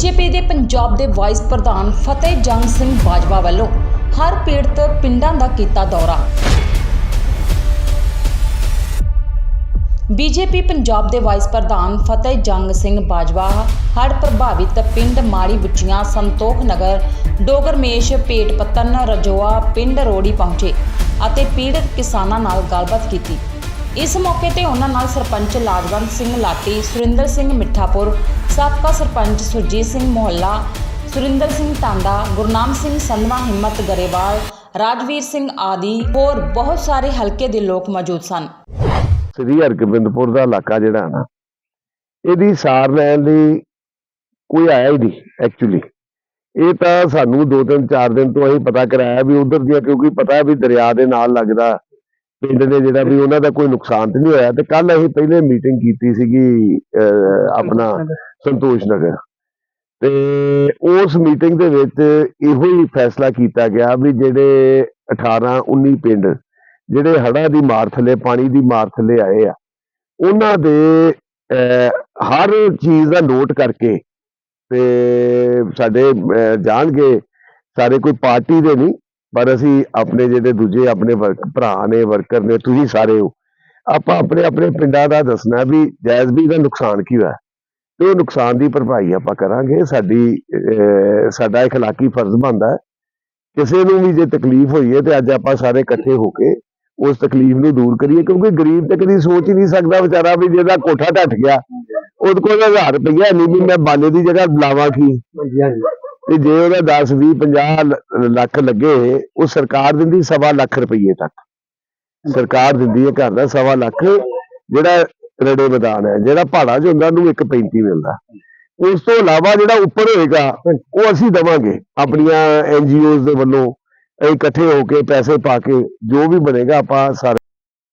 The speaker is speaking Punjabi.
ਬੀਜੇਪੀ ਦੇ ਪੰਜਾਬ ਦੇ ਵਾਈਸ ਪ੍ਰਧਾਨ ਫਤਿਹ ਜੰਗ ਸਿੰਘ ਬਾਜਵਾ ਵੱਲੋਂ ਹਰ ਪੀੜਤ ਪਿੰਡਾਂ ਦਾ ਕੀਤਾ ਦੌਰਾ। ਬੀਜੇਪੀ ਪੰਜਾਬ ਦੇ ਵਾਈਸ ਪ੍ਰਧਾਨ ਫਤਿਹ ਜੰਗ ਸਿੰਘ ਬਾਜਵਾ, ਹੜ੍ਹ ਪ੍ਰਭਾਵਿਤ ਪਿੰਡ ਮਾੜੀ ਬੁੱਚੀਆਂ, ਸੰਤੋਖ ਨਗਰ, ਡੋਗਰਮੇਸ਼, ਪੇਟ ਪਤਨ ਰਜੋਆ, ਪਿੰਡ ਰੋੜੀ ਪਹੁੰਚੇ ਅਤੇ ਪੀੜਤ ਕਿਸਾਨਾਂ ਨਾਲ ਗੱਲਬਾਤ ਕੀਤੀ। ਇਸ ਮੌਕੇ ਤੇ ਉਹਨਾਂ ਨਾਲ ਸਰਪੰਚ ਲਾਜਵੰਤ ਸਿੰਘ ਲਾਟੀ, ਸੁਰਿੰਦਰ ਸਿੰਘ ਮਿੱਠਾਪੁਰ ਸਾਬਕਾ ਸਰਪੰਚ ਸੁਰਜੀਤ ਸਿੰਘ ਮੁਹੱਲਾ, ਸੁਰਿੰਦਰ ਸਿੰਘ ਟਾਂਡਾ, ਗੁਰਨਾਮ ਸਿੰਘ ਸੰਧਵਾ, ਹਿੰਮਤ ਗਰੇਵਾਲ, ਰਾਜਵੀਰ ਸਿੰਘ ਆਦਿ ਹੋਰ ਬਹੁਤ ਸਾਰੇ ਹਲਕੇ ਦੇ ਲੋਕ ਮੌਜੂਦ ਸਨ। ਸ੍ਰੀ ਹਰਗੋਬਿੰਦਪੁਰ ਦਾ ਇਲਾਕਾ ਜਿਹੜਾ ਨਾ, ਇਹਦੀ ਸਾਰ ਲੈਣ ਲਈ ਕੋਈ ਆਇਆ ਹੀ ਨਹੀਂ ਐਕਚੁਅਲੀ ਇਹ ਤਾਂ ਸਾਨੂੰ ਦੋ ਤਿੰਨ ਚਾਰ ਦਿਨ ਤੋਂ ਅਸੀਂ ਪਤਾ ਕਰਾਇਆ ਵੀ ਉਧਰ ਦੀਆਂ, ਕਿਉਂਕਿ ਪਤਾ ਵੀ ਦਰਿਆ ਦੇ ਨਾਲ ਲੱਗਦਾ। ਪਿੰਡ ਨੇ ਜਿਹੜਾ ਵੀ ਉਹਨਾਂ ਦਾ ਕੋਈ ਨੁਕਸਾਨ ਤੇ ਨਹੀਂ ਹੋਇਆ ਤੇ ਕੱਲ ਅਸੀਂ ਪਹਿਲੇ ਮੀਟਿੰਗ ਕੀਤੀ ਸੀਗੀ ਆਪਣਾ ਸੰਤੋਸ਼ ਨਗਰ। ਤੇ ਉਸ ਮੀਟਿੰਗ ਦੇ ਵਿੱਚ ਇਹੋ ਹੀ ਫੈਸਲਾ ਕੀਤਾ ਗਿਆ ਵੀ ਜਿਹੜੇ 18 19 ਪਿੰਡ ਜਿਹੜੇ ਹੜ੍ਹਾਂ ਦੀ ਮਾਰ ਥੱਲੇ ਪਾਣੀ ਦੀ ਮਾਰ ਥੱਲੇ ਆਏ ਆ ਉਹਨਾਂ ਦੇ ਅਹ, ਹਰ ਚੀਜ਼ ਦਾ ਨੋਟ ਕਰਕੇ ਤੇ ਸਾਡੇ ਜਾਣਗੇ ਸਾਰੇ ਕੋਈ ਪਾਰਟੀ ਦੇ ਨਹੀਂ ਪਰ ਅਸੀਂ ਆਪਣੇ ਜਿਹੜੇ ਦੂਜੇ ਆਪਣੇ ਵਰਕ ਭਰਾ ਨੇ ਵਰਕਰ ਨੇ ਤੁਸੀਂ ਸਾਰੇ ਹੋ ਆਪਾਂ ਆਪਣੇ ਆਪਣੇ ਪਿੰਡਾਂ ਦਾ ਦੱਸਣਾ ਵੀ ਜਾਇਜ਼ਬੀ ਦਾ ਨੁਕਸਾਨ ਕੀ ਹੋਇਆ ਤੇ ਉਹ ਨੁਕਸਾਨ ਦੀ ਭਰਪਾਈ ਆਪਾਂ ਕਰਾਂਗੇ ਸਾਡੀ ਅਹ, ਸਾਡਾ اخلاقی ਫਰਜ਼ ਬਣਦਾ ਹੈ ਕਿਸੇ ਨੂੰ ਵੀ ਜੇ ਤਕਲੀਫ ਹੋਈ ਹੈ ਤੇ ਅੱਜ ਆਪਾਂ ਸਾਰੇ ਇਕੱਠੇ ਹੋ ਕੇ ਉਸ ਤਕਲੀਫ ਨੂੰ ਦੂਰ ਕਰੀਏ ਕਿਉਂਕਿ ਗਰੀਬ ਤੇ ਕਦੀ ਸੋਚ ਹੀ ਨਹੀਂ ਸਕਦਾ ਵਿਚਾਰਾ ਵੀ ਜਿਹਦਾ ਕੋਠਾ ਢੱਟ ਗਿਆ ਉਹਦੇ ਕੋਲ 1000 ਰੁਪਈਆ ਨਹੀਂ ਵੀ ਮੈਂ ਬਾਲੇ ਦੀ ਜਗ੍ਹਾ ਲਾਵਾਂ ਕੀ ਤੇ ਜੇ ਉਹਦਾ 10 20 50 ਲੱਖ ਲੱਗੇ, ਉਹ ਸਰਕਾਰ ਦਿੰਦੀ ਸਵਾ ਲੱਖ ਰੁਪਈਏ ਤੱਕ। ਸਰਕਾਰ ਦਿੰਦੀ ਹੈ ਘਰ ਦਾ ਸਵਾ ਲੱਖ, ਜਿਹੜਾ ਰੜੇ ਮੈਦਾਨ ਹੈ, ਜਿਹੜਾ ਪਹਾੜਾਂ 'ਚ ਹੁੰਦਾ, ਉਹਨੂੰ 1.35 ਮਿਲਦਾ। ਉਸ ਤੋਂ ਇਲਾਵਾ ਜਿਹੜਾ ਉੱਪਰ ਹੋਏਗਾ, ਉਹ ਅਸੀਂ ਦਵਾਂਗੇ, ਆਪਣੀਆਂ ਐਨਜੀਓਜ਼ ਦੇ ਵੱਲੋਂ, ਇਕੱਠੇ ਹੋ ਕੇ ਪੈਸੇ ਪਾ ਕੇ, ਜੋ ਵੀ ਬਣੇਗਾ ਆਪਾਂ ਸਾਰੇ